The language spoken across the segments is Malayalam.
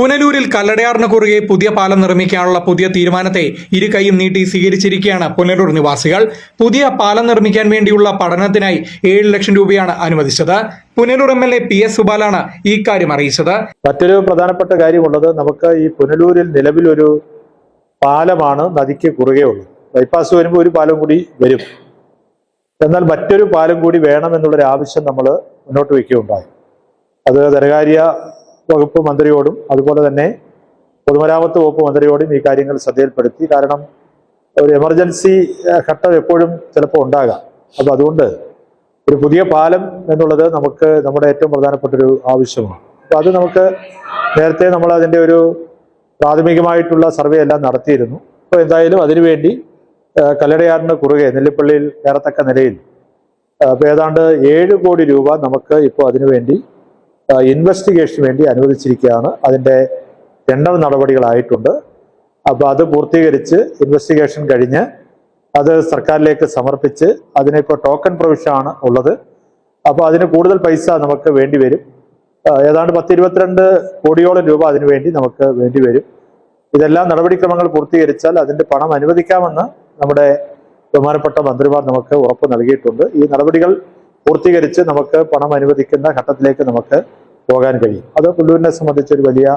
പുനലൂരിൽ കല്ലടയാറിന് കുറുകെ പുതിയ പാലം നിർമ്മിക്കാനുള്ള പുതിയ തീരുമാനത്തെ ഇരു കൈയും നീട്ടി സ്വീകരിച്ചിരിക്കുകയാണ് പുനലൂർ നിവാസികൾ. പുതിയ പാലം നിർമ്മിക്കാൻ വേണ്ടിയുള്ള പഠനത്തിനായി ഏഴ് ലക്ഷം രൂപയാണ് അനുവദിച്ചത്. Punalur M L A P S സുബാലാണ് ഈ കാര്യം അറിയിച്ചത്. മറ്റൊരു പ്രധാനപ്പെട്ട കാര്യമുള്ളത് നമുക്ക് ഈ പുനലൂരിൽ നിലവിലൊരു പാലമാണ് നദിക്ക് കുറുകെ ഉള്ളത്. ബൈപ്പാസ് വരുമ്പോൾ ഒരു പാലം കൂടി വരും. എന്നാൽ മറ്റൊരു പാലം കൂടി വേണമെന്നുള്ളൊരു ആവശ്യം നമ്മൾ മുന്നോട്ട് വയ്ക്കുകയുണ്ടായി. അത് ധനകാര്യ വകുപ്പ് മന്ത്രിയോടും അതുപോലെ തന്നെ പൊതുമരാമത്ത് വകുപ്പ് മന്ത്രിയോടും ഈ കാര്യങ്ങൾ ശ്രദ്ധയിൽപ്പെടുത്തി. കാരണം ഒരു എമർജൻസി ഘട്ടം എപ്പോഴും ചിലപ്പോൾ ഉണ്ടാകാം. അപ്പൊ അതുകൊണ്ട് ഒരു പുതിയ പാലം എന്നുള്ളത് നമുക്ക് നമ്മുടെ ഏറ്റവും പ്രധാനപ്പെട്ട ഒരു ആവശ്യമാണ്. അപ്പൊ അത് നമുക്ക് നേരത്തെ നമ്മൾ അതിന്റെ ഒരു പ്രാഥമികമായിട്ടുള്ള സർവേ എല്ലാം നടത്തിയിരുന്നു. അപ്പോൾ എന്തായാലും അതിനുവേണ്ടി കല്ലടയാറിന് കുറുകെ നെല്ലിപ്പള്ളിയിൽ കയറത്തക്ക നിലയിൽ ഏതാണ്ട് ഏഴ് കോടി രൂപ നമുക്ക് ഇപ്പോൾ അതിനുവേണ്ടി ഇൻവെസ്റ്റിഗേഷന് വേണ്ടി അനുവദിച്ചിരിക്കുകയാണ്. അതിന്റെ എണ്ണം നടപടികളായിട്ടുണ്ട്. അപ്പോൾ അത് പൂർത്തീകരിച്ച് ഇൻവെസ്റ്റിഗേഷൻ കഴിഞ്ഞ് അത് സർക്കാരിലേക്ക് സമർപ്പിച്ച് അതിനിപ്പോൾ ടോക്കൺ പ്രൊവിഷനാണ് ഉള്ളത്. അപ്പോൾ അതിന് കൂടുതൽ പൈസ നമുക്ക് വേണ്ടി വരും. ഏതാണ്ട് പത്ത് ഇരുപത്തിരണ്ട് കോടിയോളം രൂപ അതിനു വേണ്ടി നമുക്ക് വേണ്ടി വരും. ഇതെല്ലാം നടപടിക്രമങ്ങൾ പൂർത്തീകരിച്ചാൽ അതിന്റെ പണം അനുവദിക്കാമെന്ന് നമ്മുടെ ബഹുമാനപ്പെട്ട മന്ത്രിമാർ നമുക്ക് ഉറപ്പ് നൽകിയിട്ടുണ്ട്. ഈ നടപടികൾ പൂർത്തീകരിച്ച് നമുക്ക് പണം അനുവദിക്കുന്ന ഘട്ടത്തിലേക്ക് നമുക്ക് പോകാൻ കഴിയും. അത് പുല്ലൂരിനെ സംബന്ധിച്ച് ഒരു വലിയ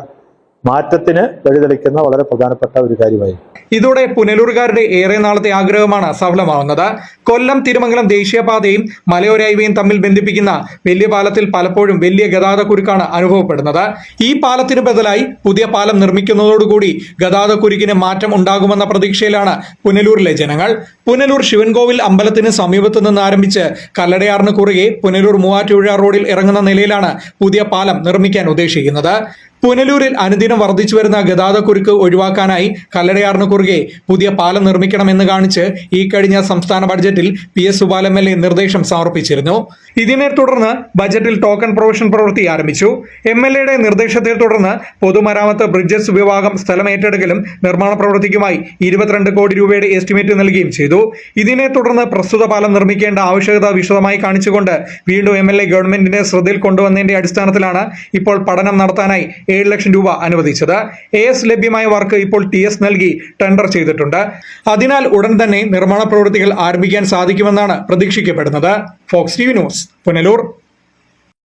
മാറ്റത്തിന് വഴിതെളിക്കുന്ന വളരെ പ്രധാനപ്പെട്ട ഒരു കാര്യമായി ഇതോടെ പുനലൂർകാരുടെ ഏറെ നാളത്തെ ആഗ്രഹമാണ് സഫലമാവുന്നത്. കൊല്ലം തിരുമംഗലം ദേശീയപാതയും മലയോര ഹൈവേയും തമ്മിൽ ബന്ധിപ്പിക്കുന്ന വലിയ പാലത്തിൽ പലപ്പോഴും വലിയ ഗതാഗത കുരുക്കാണ് അനുഭവപ്പെടുന്നത്. ഈ പാലത്തിന് ബദലായി പുതിയ പാലം നിർമ്മിക്കുന്നതോടുകൂടി ഗതാഗത കുരുക്കിന് മാറ്റം ഉണ്ടാകുമെന്ന പ്രതീക്ഷയിലാണ് പുനലൂരിലെ ജനങ്ങൾ. പുനലൂർ ശിവൻകോവിൽ അമ്പലത്തിന് സമീപത്ത് നിന്ന് ആരംഭിച്ച് കല്ലടയാറിന് കുറുകെ പുനലൂർ മൂവാറ്റുപുഴ റോഡിൽ ഇറങ്ങുന്ന നിലയിലാണ് പുതിയ പാലം നിർമ്മിക്കാൻ ഉദ്ദേശിക്കുന്നത്. പുനലൂരിൽ അനുദിനം വർദ്ധിച്ചു വരുന്ന ഗതാഗത കുരുക്ക് ഒഴിവാക്കാനായി കല്ലടയാറിന് കുറുകെ പുതിയ പാലം നിർമ്മിക്കണമെന്ന് കാണിച്ച് ഈ കഴിഞ്ഞ സംസ്ഥാന ബഡ്ജറ്റിൽ P S Subal M L A നിർദ്ദേശം സമർപ്പിച്ചിരുന്നു. ഇതിനെ തുടർന്ന് ബജറ്റിൽ ടോക്കൺ പ്രൊവിഷൻ പ്രവൃത്തി ആരംഭിച്ചു. എം എൽ എയുടെ നിർദ്ദേശത്തെ തുടർന്ന് പൊതുമരാമത്ത് ബ്രിഡ്ജസ് വിഭാഗം സ്ഥലം ഏറ്റെടുക്കലും നിർമ്മാണ പ്രവൃത്തിക്കുമായി ഇരുപത്തിരണ്ട് കോടി രൂപയുടെ എസ്റ്റിമേറ്റ് നൽകുകയും ചെയ്തു. ഇതിനെ തുടർന്ന് പ്രസ്തുത പാലം നിർമ്മിക്കേണ്ട ആവശ്യകത വിശദമായി കാണിച്ചുകൊണ്ട് വീണ്ടും എം എൽ എ ഗവൺമെന്റിന്റെ ശ്രദ്ധയിൽ കൊണ്ടുവന്നതിന്റെ അടിസ്ഥാനത്തിലാണ് ഇപ്പോൾ പഠനം നടത്താനായി ഏഴ് ലക്ഷം രൂപ അനുവദിച്ചത്. എ എസ് ലഭ്യമായ വർക്ക് ഇപ്പോൾ ടി എസ് നൽകി ടെൻഡർ ചെയ്തിട്ടുണ്ട്. അതിനാൽ ഉടൻ തന്നെ നിർമ്മാണ പ്രവൃത്തികൾ ആരംഭിക്കാൻ സാധിക്കുമെന്നാണ് പ്രതീക്ഷിക്കപ്പെടുന്നത്. Fox T News Punalur.